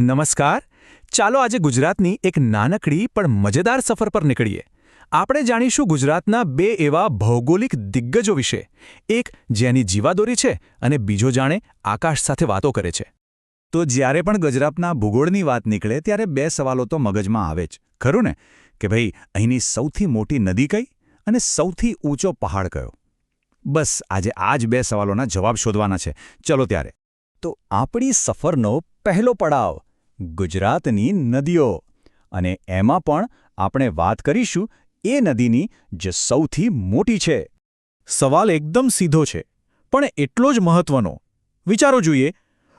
નમસ્કાર. ચાલો આજે ગુજરાતની એક નાનકડી પણ મજેદાર સફર પર નીકળીએ. આપણે જાણીશું ગુજરાતના બે એવા ભૌગોલિક દિગ્ગજો વિશે. એક જેની જીવાદોરી છે અને બીજો જાણે આકાશ સાથે વાતો કરે છે. તો જ્યારે પણ ગુજરાતના ભૂગોળની વાત નીકળે ત્યારે બે સવાલો તો મગજમાં આવે જ. ખરું ને? કે ભાઈ, અહીંની સૌથી મોટી નદી કઈ અને સૌથી ઊંચો પહાડ કયો? બસ, આજે આ જ બે સવાલોના જવાબ શોધવાના છે. ચલો ત્યારે. તો આપણી સફરનો પહેલો પડાવ. ગુજરાતની નદીઓ. અને એમાં પણ આપણે વાત કરીશું એ નદીની જે સૌથી મોટી છે. સવાલ એકદમ સીધો છે, પણ એટલો જ મહત્વનો. વિચારો જોઈએ,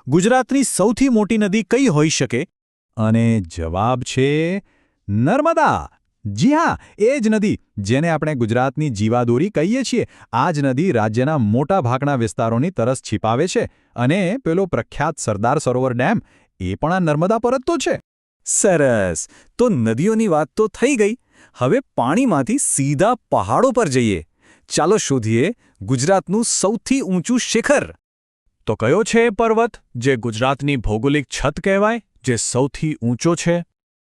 ગુજરાતની સૌથી મોટી નદી કઈ હોઈ શકે? અને જવાબ છે, નર્મદા. જી હા, એ જ નદી જેને આપણે ગુજરાતની જીવાદોરી કહીએ છીએ. આ જ નદી રાજ્યના મોટા ભાગના વિસ્તારોની તરસ છીપાવે છે. અને પેલો પ્રખ્યાત સરદાર સરોવર ડેમ એ પણ આ નર્મદા પર જ તો છે. સરસ. તો નદીઓની વાત તો થઈ ગઈ. હવે પાણીમાંથી સીધા પહાડો પર જઈએ. ચાલો શોધીએ ગુજરાતનું સૌથી ઊંચું શિખર. તો કયો છે એ પર્વત, જે ગુજરાતની ભૌગોલિક છત કહેવાય, જે સૌથી ઊંચો છે?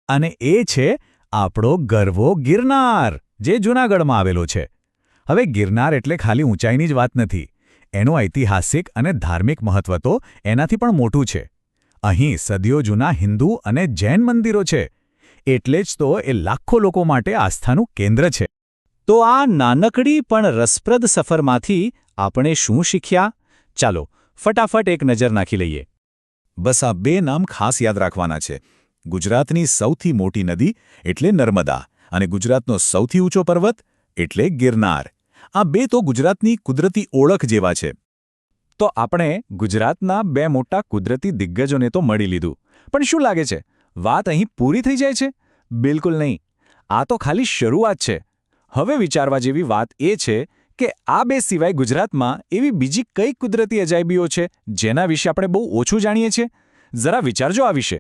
અને એ છે આપણો ગર્વો ગિરનાર, જે જૂનાગઢમાં આવેલો છે. હવે ગિરનાર એટલે ખાલી ઊંચાઈની જ વાત નથી. એનું ઐતિહાસિક અને ધાર્મિક મહત્વ તો એનાથી પણ મોટું છે. અહીં સદીઓ જૂના હિન્દુ અને જૈન મંદિરો છે. એટલે જ તો એ લાખો લોકો માટે આસ્થાનું કેન્દ્ર છે. તો આ નાનકડી પણ રસપ્રદ સફરમાંથી આપણે શું શીખ્યા? ચાલો, ફટાફટ એક નજર નાખી લઈએ. બસ આ બે નામ ખાસ યાદ રાખવાના છે. ગુજરાતની સૌથી મોટી નદી એટલે નર્મદા અને ગુજરાતનો સૌથી ઊંચો પર્વત એટલે ગિરનાર. આ બે તો ગુજરાતની કુદરતી ઓળખ જેવા છે. તો આપણે ગુજરાતના બે મોટા કુદરતી દિગ્ગજોને તો મળી લીધું. પણ શું લાગે છે? વાત અહીં પૂરી થઈ જાય છે? બિલકુલ નહીં. આ તો ખાલી શરૂઆત છે. હવે વિચારવા જેવી વાત એ છે કે આ બે સિવાય ગુજરાતમાં એવી બીજી કઈ કુદરતી અજાયબીઓ છે જેના વિશે આપણે બહુ ઓછું જાણીએ છીએ? જરા વિચારજો આ વિશે.